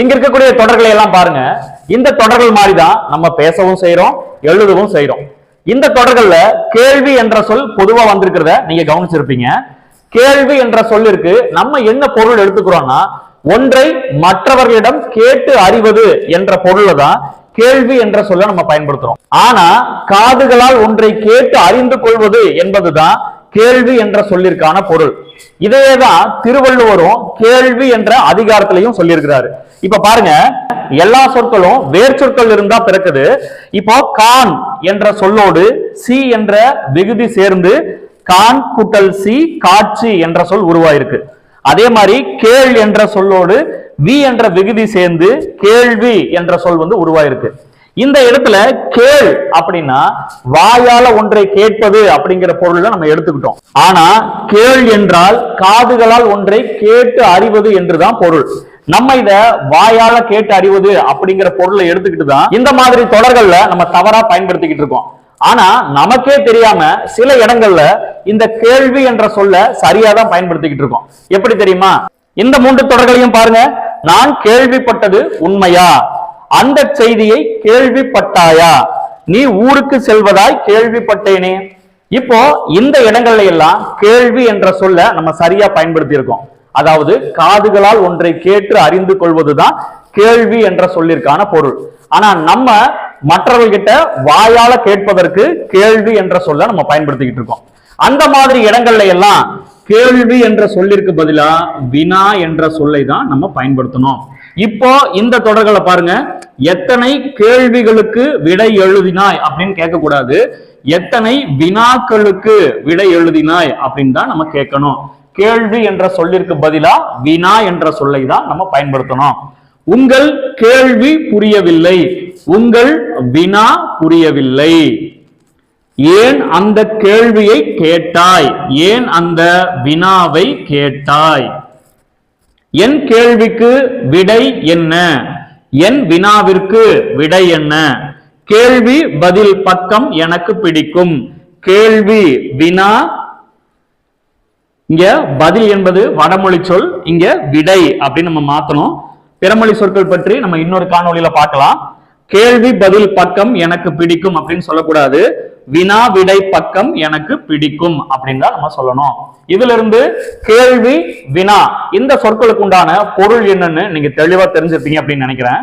இங்க இருக்கக்கூடிய தொடர்களை எல்லாம் பாருங்க. இந்த தொடர்கள் மாதிரிதான் நம்ம பேசவும் செய்யறோம் எழுதவும் செய்யறோம் இந்த தொடர்கள்ல கேள்வி என்ற சொல் பொதுவா வந்திருக்கிறத நீங்க கவனிச்சிருப்பீங்க. கேள்வி என்ற சொல்லிற்கு நம்ம என்ன பொருள் எடுத்துக்கிறோம்னா ஒன்றை மற்றவர்களிடம் கேட்டு அறிவது என்ற பொருளை தான் கேள்வி என்ற சொல்ல நம்ம பயன்படுத்துறோம். ஆனா காதுகளால் ஒன்றை கேட்டு அறிந்து கொள்வது என்பதுதான் கேள்வி என்ற சொல்லிற்கான பொருள். இதையேதான் திருவள்ளுவரும் கேள்வி என்ற அதிகாரத்திலையும் சொல்லியிருக்கிறாரு. இப்ப பாருங்க எல்லா சொற்களும் வேர் சொற்கள் இருந்தா பிறக்குது. இப்போ கான் என்ற சொல்லோடு சி என்ற விகுதி சேர்ந்து கான் கூட்டல் சி காட்சி என்ற சொல் உருவாயிருக்கு. அதே மாதிரி கேள் என்ற சொல்லோடு வி என்ற விகுதி சேர்ந்து கேள்வி என்ற சொல் வந்து உருவாயிருக்கு. இந்த இடத்துல கேள் அப்படின்னா வாயால ஒன்றை கேட்பது அப்படிங்கிற பொருள்ல நம்ம எடுத்துக்கிட்டோம். ஆனா கேள் என்றால் காதுகளால் ஒன்றை கேட்டு அறிவது என்றுதான் பொருள். நம்ம இத வாயால கேட்டு அறிவது அப்படிங்கிற பொருளை எடுத்துக்கிட்டு தான் இந்த மாதிரி தொடர்கள்ல நம்ம தவறா பயன்படுத்திக்கிட்டு இருக்கோம். ஆனா நமக்கே தெரியாம சில இடங்கள்ல இந்த கேள்வி என்ற சொல்ல சரியா தான் பயன்படுத்திக்கிட்டு இருக்கோம். எப்படி தெரியுமா? இந்த மூன்று தொடர்களையும் பாருங்க. நான் கேள்விப்பட்டது உண்மையா? அந்த செய்தியை கேள்விப்பட்டாயா? நீ ஊருக்கு செல்வதாய் கேள்விப்பட்டேனே. இப்போ இந்த இடங்கள்ல எல்லாம் கேள்வி என்ற சொல்ல நம்ம சரியா பயன்படுத்தி இருக்கோம் அதாவது காதுகளால் ஒன்றை கேட்டு அறிந்து கொள்வதுதான் கேள்வி என்ற சொல்லிற்கான பொருள். ஆனா நம்ம மற்றவர்கிட்ட வாயால கேட்பதற்கு கேள்வி என்ற சொல்ல நம்ம பயன்படுத்திக்கிட்டு இருக்கோம். அந்த மாதிரி இடங்கள்ல எல்லாம் கேள்வி என்ற சொல்லிற்கு பதிலா வினா என்ற சொல்லை தான் நம்ம பயன்படுத்தணும். இப்போ இந்த தொடர்களை பாருங்க. எத்தனை கேள்விகளுக்கு விடை எழுதினாய் அப்படின்னு கேட்கக்கூடாது. எத்தனை வினாக்களுக்கு விடை எழுதினாய் அப்படின்னு தான் நம்ம கேட்கணும். கேள்வி என்ற சொல்லிற்கு பதிலா வினா என்ற சொல்லை தான் நம்ம பயன்படுத்தணும். உங்கள் கேள்வி புரியவில்லை. உங்கள் வினா புரியவில்லை. ஏன் அந்த கேள்வியை கேட்டாய்? ஏன் அந்த வினாவை கேட்டாய்? என் கேள்விக்கு விடை என்ன? என் வினாவிற்கு விடை என்ன? கேள்வி பதில் பக்கம் எனக்கு பிடிக்கும். கேள்வி வினா இங்க பதில் என்பது வடமொழி சொல் இங்க விடை அப்படின்னு நம்ம மாத்தணும். பிறமொழி சொற்கள் பற்றி நம்ம இன்னொரு காணொலியில பார்க்கலாம். கேள்வி பதில் பக்கம் எனக்கு பிடிக்கும் அப்படின்னு சொல்லக்கூடாது. வினா விடை பக்கம் எனக்கு பிடிக்கும் அப்படின்னு தான் நம்ம சொல்லணும். இதுல இருந்து கேள்வி வினா இந்த சொற்களுக்கு உண்டான பொருள் என்னன்னு நீங்க தெளிவா தெரிஞ்சிருப்பீங்க அப்படின்னு நினைக்கிறேன்.